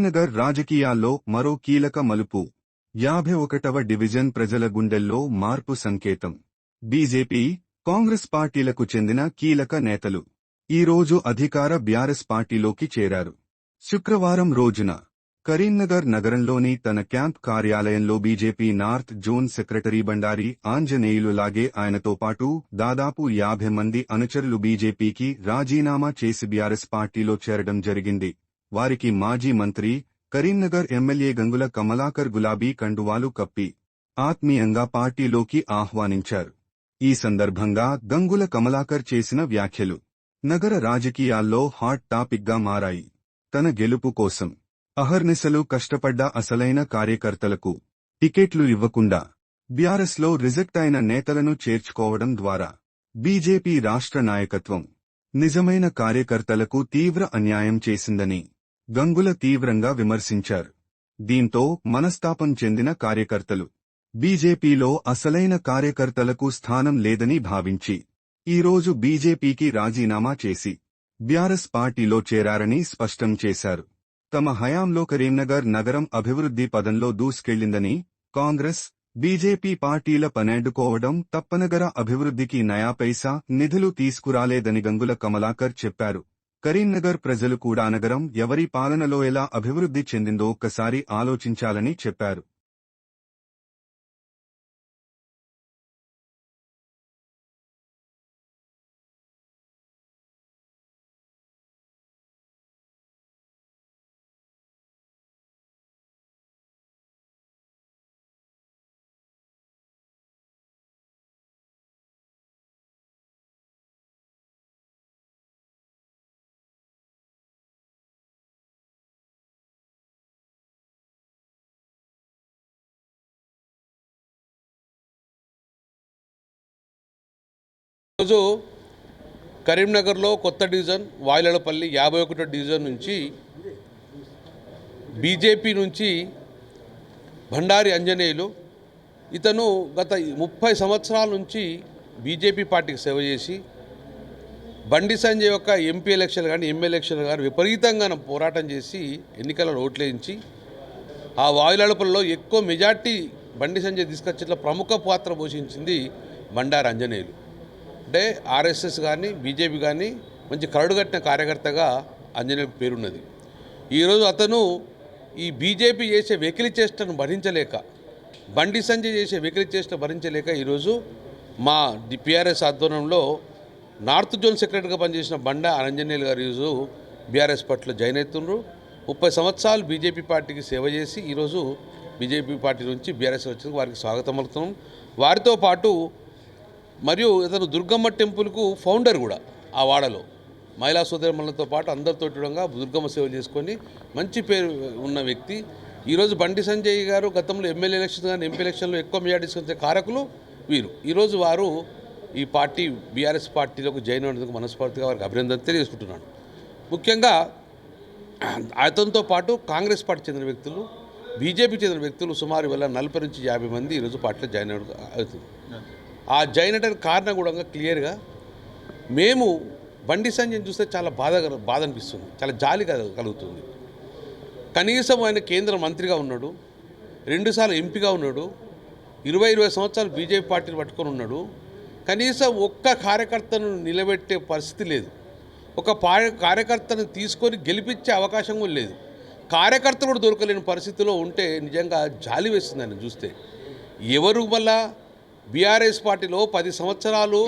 కరీంనగర్ రాజకీయాల్లో మరో కీలక మలుపు. యాభై ఒకటవ డివిజన్ ప్రజల గుండెల్లో మార్పు సంకేతం. బీజేపీ కాంగ్రెస్ పార్టీలకు చెందిన కీలక నేతలు. ఈ రోజు అధికార బ్యారెస్ పార్టీలోకి చేరారు. శుక్రవారం రోజున కరీంనగర్ నగరంలోని తన క్యాంప్ కార్యాలయంలో BJP north zone secretary Bandari Anjaneyulu లాగే ఆయనతో పాటు దాదాపు యాభై మంది అనుచరులు బీజేపీకి రాజీనామా చేసి బీఆర్ఎస్ పార్టీలో చేరడం జరిగింది. వారికి మాజీ మంత్రి కరీంనగర్ ఎమ్మెల్యే గంగుల కమలాకర్ గులాబీ కండువాలు కప్పి ఆత్మీయంగా పార్టీలోకి ఆహ్వానించారు. ఈ సందర్భంగా గంగుల కమలాకర్ చేసిన వ్యాఖ్యలు నగర రాజకీయాల్లో హాట్ టాపిక్గా మారాయి. తన గెలుపు కోసం అహర్నిశలు కష్టపడ్డ అసలైన కార్యకర్తలకు టికెట్లు ఇవ్వకుండా బీఆర్ఎస్లో రిజెక్ట్ అయిన నేతలను చేర్చుకోవడం ద్వారా బీజేపీ రాష్ట్ర నాయకత్వం నిజమైన కార్యకర్తలకు తీవ్ర అన్యాయం చేసిందని గంగుల తీవ్రంగా విమర్శించారు. దీంతో మనస్తాపం చెందిన కార్యకర్తలు. బీజేపీలో అసలైన కార్యకర్తలకు స్థానం లేదని భావించి ఈరోజు బీజేపీకి రాజీనామా చేసి బ్యారస్ పార్టీలో చేరారని స్పష్టం చేశారు. తమ హయాంలో కరీంనగర్ నగరం అభివృద్ధి పదంలో దూసుకెళ్ళిందని కాంగ్రెస్ బీజేపీ పార్టీల పనేడుకోవడం తప్పనగర అభివృద్ధికి నయా పైసా నిధులు తీసుకురాలేదని గంగుల కమలాకర్ చెప్పారు. కరీంనగర్ ప్రజలు కూడా నగరం ఎవరి పాలనలో ఎలా అభివృద్ధి చెందిందో ఒక్కసారి ఆలోచించాలని చెప్పారు. ఈరోజు కరీంనగర్లో కొత్త డివిజన్ వాయిలపల్లి యాభై ఒకటో డివిజన్ నుంచి బీజేపీ నుంచి భండారి అంజనేయులు ఇతను గత ముప్పై సంవత్సరాల నుంచి బీజేపీ పార్టీకి సేవ చేసి బండి సంజయ్ యొక్క ఎంపీ ఎలక్షన్ కానీ ఎమ్మెల్యే ఎలక్షన్ కానీ విపరీతంగా పోరాటం చేసి ఎన్నికలలో ఓట్లేయించి ఆ వాయులడపల్లో ఎక్కువ మెజార్టీ బండి సంజయ్ తీసుకొచ్చేట్ల ప్రముఖ పాత్ర పోషించింది బండారి అంజనేయులు అంటే ఆర్ఎస్ఎస్ కానీ బీజేపీ కానీ మంచి కరడుగట్టిన కార్యకర్తగా ఆంజనేయ పేరున్నది. ఈరోజు అతను ఈ బీజేపీ చేసే వెకిలి చేష్టను భరించలేక బండి సంజయ్ చేసే వెకిలి చేష్ట భరించలేక ఈరోజు మా పిఆర్ఎస్ ఆధ్వర్యంలో నార్త్ జోన్ సెక్రటరీగా పనిచేసిన బండ ఆంజనేయులు గారు ఈరోజు బీఆర్ఎస్ పట్ల జాయిన్ అవుతున్నారు ముప్పై సంవత్సరాలు బీజేపీ పార్టీకి సేవ చేసి ఈరోజు బీజేపీ పార్టీ నుంచి బీఆర్ఎస్ వచ్చిన వారికి స్వాగతం పలుకుతున్నాం. వారితో పాటు మరియు ఇతను దుర్గమ్మ టెంపుల్కు ఫౌండర్ కూడా ఆ వాడలో. మహిళా సోదరిమణులతో పాటు అందరితో దుర్గమ్మ సేవ చేసుకొని మంచి పేరు ఉన్న వ్యక్తి. ఈరోజు బండి సంజయ్ గారు గతంలో ఎమ్మెల్యే ఎలక్షన్ కానీ ఎంపీ ఎలక్షన్లో ఎక్కువ మెజార్టీ తీసుకొచ్చే కారకులు వీరు. ఈరోజు వారు ఈ పార్టీ బీఆర్ఎస్ పార్టీలోకి జాయిన్ అయినందుకు మనస్ఫూర్తిగా వారికి అభినందన తెలియజేసుకుంటున్నాను. ముఖ్యంగా అతనితో పాటు కాంగ్రెస్ పార్టీ చెందిన వ్యక్తులు బీజేపీ చెందిన వ్యక్తులు సుమారు వేల నలభై నుంచి యాభై మంది ఈరోజు పార్టీలో జాయిన్ అవుతుంది ఆ జైనటర్ కారణం కూడా క్లియర్గా మేము బండి సంజయ్ చూస్తే చాలా బాధ బాధ అనిపిస్తుంది. చాలా జాలి కలుగుతుంది. కనీసం ఆయన కేంద్ర మంత్రిగా ఉన్నాడు. రెండుసార్లు ఎంపీగా ఉన్నాడు. ఇరవై ఇరవై సంవత్సరాలు బీజేపీ పార్టీని పట్టుకొని ఉన్నాడు. కనీసం ఒక్క కార్యకర్తను నిలబెట్టే పరిస్థితి లేదు. ఒక కార్యకర్తను తీసుకొని గెలిపించే అవకాశం కూడా లేదు. కార్యకర్త కూడా దొరకలేని పరిస్థితిలో ఉంటే నిజంగా జాలి వేస్తుంది ఆయన చూస్తే. ఎవరు వల్ల బీఆర్ఎస్ పార్టీలో పది సంవత్సరాలు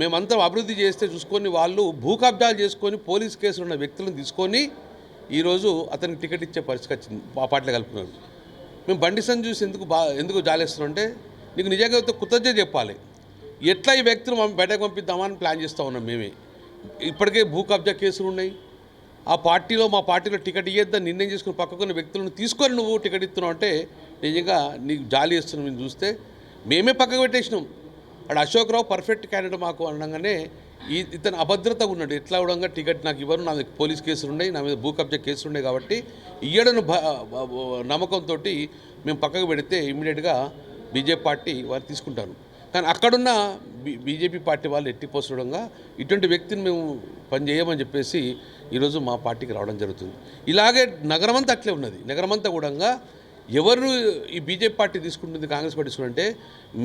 మేమంతా అభివృద్ధి చేస్తే చూసుకొని వాళ్ళు భూ కబ్జాలు చేసుకొని పోలీస్ కేసులు ఉన్న వ్యక్తులను తీసుకొని ఈరోజు అతనికి టికెట్ ఇచ్చే పరిస్థితి వచ్చింది. ఆ కలుపుకున్నారు. మేము బండి చూసి ఎందుకు బా ఎందుకు జాలేస్తున్నామంటే నీకు నిజంగా కృతజ్ఞత చెప్పాలి. ఎట్లా ఈ వ్యక్తులు మనం బయటకు పంపిద్దామని ప్లాన్ చేస్తూ ఉన్నాం మేమే. ఇప్పటికే భూ కబ్జా కేసులు ఉన్నాయి. ఆ పార్టీలో మా పార్టీలో టికెట్ ఇయ్యొద్దని నిర్ణయం చేసుకుని పక్కకున్న వ్యక్తులను తీసుకొని నువ్వు టికెట్ ఇస్తున్నావు అంటే నిజంగా నీకు జాలి ఇస్తున్నావు మేము చూస్తే మేమే పక్కకు పెట్టేసినాం. అక్కడ అశోక్రావు పర్ఫెక్ట్ క్యాండిడేట్ మాకు అనగానే ఈ ఇతను అభద్రత ఉన్నాడు. ఎట్లా కూడా టికెట్ నాకు ఇవ్వరు నా మీద పోలీస్ కేసులు ఉన్నాయి నా మీద భూ కబ్జా కేసులు ఉన్నాయి కాబట్టి ఇయ్యడను భ- నమ్మకంతో మేము పక్కకు పెడితే ఇమ్మీడియట్గా బీజేపీ పార్టీ వారు తీసుకుంటారు. కానీ అక్కడున్న బీ బీజేపీ పార్టీ వాళ్ళు ఎట్టి పోసడంగా ఇటువంటి వ్యక్తిని మేము పని చేయమని చెప్పేసి ఈరోజు మా పార్టీకి రావడం జరుగుతుంది. ఇలాగే నగరమంతా అట్లే ఉన్నది. నగరమంతా కూడా ఎవరు ఈ బీజేపీ పార్టీ తీసుకుంటుంది కాంగ్రెస్ పార్టీ తీసుకుంటే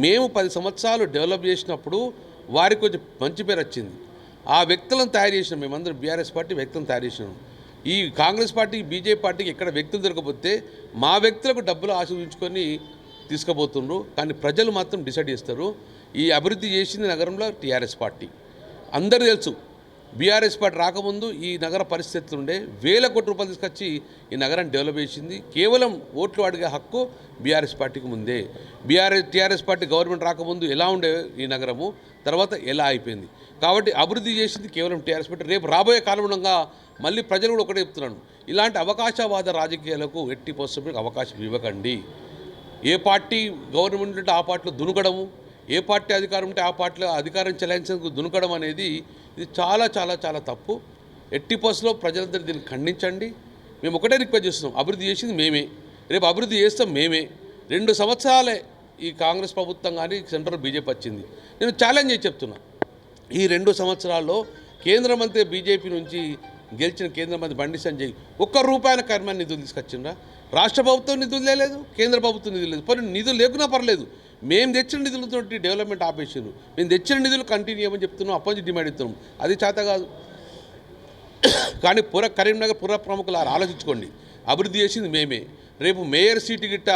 మేము పది సంవత్సరాలు డెవలప్ చేసినప్పుడు వారికి కొంచెం మంచి పేరు వచ్చింది. ఆ వ్యక్తులను తయారు చేసినాం మేమందరం బీఆర్ఎస్ పార్టీ వ్యక్తులను తయారు చేసినాం. ఈ కాంగ్రెస్ పార్టీ బీజేపీ పార్టీకి ఎక్కడ వ్యక్తులు దొరకకపోతే మా వ్యక్తులకు డబ్బులు ఆశీర్వించుకొని తీసుకుపోతుండ్రు. కానీ ప్రజలు మాత్రం డిసైడ్ చేస్తారు. ఈ అభివృద్ధి చేసింది నగరంలో టీఆర్ఎస్ పార్టీ. అందరూ తెలుసు బీఆర్ఎస్ పార్టీ రాకముందు ఈ నగర పరిస్థితులు ఉండే వేల కోట్ల రూపాయలు తీసుకొచ్చి ఈ నగరాన్ని డెవలప్ చేసింది. కేవలం ఓట్లు అడిగే హక్కు బీఆర్ఎస్ పార్టీకి ముందే. బీఆర్ఎస్ టీఆర్ఎస్ పార్టీ గవర్నమెంట్ రాకముందు ఎలా ఉండే ఈ నగరము తర్వాత ఎలా అయిపోయింది. కాబట్టి అభివృద్ధి చేసింది కేవలం టీఆర్ఎస్ పార్టీ. రేపు రాబోయే కాలంగా మళ్ళీ ప్రజలు కూడా ఒకటే చెప్తున్నాను ఇలాంటి అవకాశవాద రాజకీయాలకు ఎట్టి పోస్తున్న అవకాశం ఇవ్వకండి. ఏ పార్టీ గవర్నమెంట్ ఉంటే ఆ పార్టీలో దునుకడము ఏ పార్టీ అధికారం ఉంటే ఆ పార్టీలో అధికారం చెలాయించేందుకు దునకడం అనేది ఇది చాలా చాలా చాలా తప్పు. ఎట్టి పసులో ప్రజలందరూ దీన్ని ఖండించండి. మేము ఒకటే రిక్వెస్ట్ చేస్తున్నాం అభివృద్ధి చేసింది మేమే. రేపు అభివృద్ధి చేస్తాం మేమే. రెండు సంవత్సరాలే ఈ కాంగ్రెస్ ప్రభుత్వం కానీ సెంట్రల్ బీజేపీ వచ్చింది. నేను ఛాలెంజ్ చేసి చెప్తున్నా. ఈ రెండు సంవత్సరాల్లో కేంద్ర మంత్రి బీజేపీ నుంచి గెలిచిన కేంద్ర మంత్రి బండి సంజయ్ ఒక్క రూపాయల కర్మ నిధులు తీసుకొచ్చిండ్రా? రాష్ట్ర ప్రభుత్వం నిధులు లేదు కేంద్ర ప్రభుత్వం నిధులు లేదు. పోనీ నిధులు లేకున్నా పర్లేదు. మేము తెచ్చిన నిధులతో డెవలప్మెంట్ ఆపేసారు మేము తెచ్చిన నిధులు కంటిన్యూ చేయమని చెప్తున్నాం అప్పటి నుంచి డిమాండ్ ఇస్తున్నాం. అది చేత కాదు. కానీ పుర కరీంనగర్ పుర ప్రముఖులు ఆలోచించుకోండి. అభివృద్ధి చేసింది మేమే. రేపు మేయర్ సీటు గిట్ట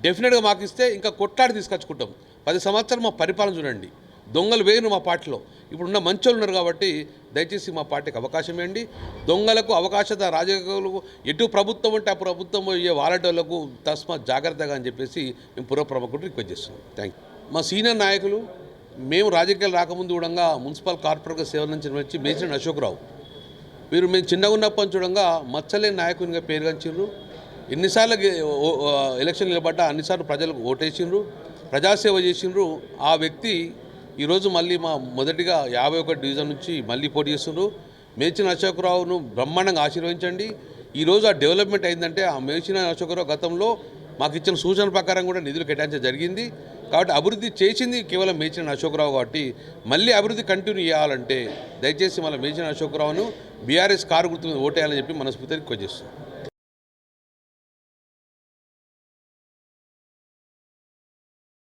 డెఫినెట్గా మాకు ఇస్తే ఇంకా కొట్లాడి తీసుకొచ్చుకుంటాం. పది సంవత్సరాలు మా పరిపాలన చూడండి. దొంగలు వేయను మా పార్టీలో. ఇప్పుడున్న మంచోళ్ళు ఉన్నారు కాబట్టి దయచేసి మా పార్టీకి అవకాశం ఇవ్వండి. దొంగలకు అవకాశత రాజకీయాలకు ఎటు ప్రభుత్వం ఉంటే ఆ ప్రభుత్వం పోయే వాలంటీర్లకు తస్మాత్ జాగ్రత్తగా అని చెప్పేసి మేము పుర రిక్వెస్ట్ చేస్తున్నాం. Thank you. మా సీనియర్ నాయకులు మేము రాజకీయాలు రాకముందు కూడా మున్సిపల్ కార్పొరేట్ సేవల నుంచి నిర్వహించి అశోక్ అశోక్రావు వీరు మేము చిన్నగా ఉన్నప్పటి చూడంగా మచ్చలేని నాయకునిగా పేరుగాంచిండ్రు ఎన్నిసార్లు ఓ- ఎలక్షన్ నిలబడ్డా అన్నిసార్లు ప్రజలకు ఓటేసిండ్రు. ప్రజాసేవ చేసిండ్రు. ఆ వ్యక్తి ఈరోజు మళ్ళీ మా మొదటిగా యాభై ఒకటి డివిజన్ నుంచి మళ్ళీ పోటీ చేస్తుండ్రు. మేచిన అశోకరావును బ్రహ్మాండంగా ఆశీర్వదించండి. ఈరోజు ఆ డెవలప్మెంట్ అయిందంటే ఆ మేచిన అశోకరావు గతంలో మాకు ఇచ్చిన సూచన ప్రకారం కూడా నిధులు కేటాయించడం జరిగింది. కాబట్టి అభివృద్ధి చేసింది కేవలం మేచిన అశోకరావు కాబట్టి. మళ్ళీ అభివృద్ధి కంటిన్యూ చేయాలంటే దయచేసి మళ్ళీ మేచిన అశోకరావును బీఆర్ఎస్ కారు గుర్తు మీద ఓటేయాలని చెప్పి మనస్ఫూర్తిగా రిక్వెస్ట్ చేస్తున్నాం.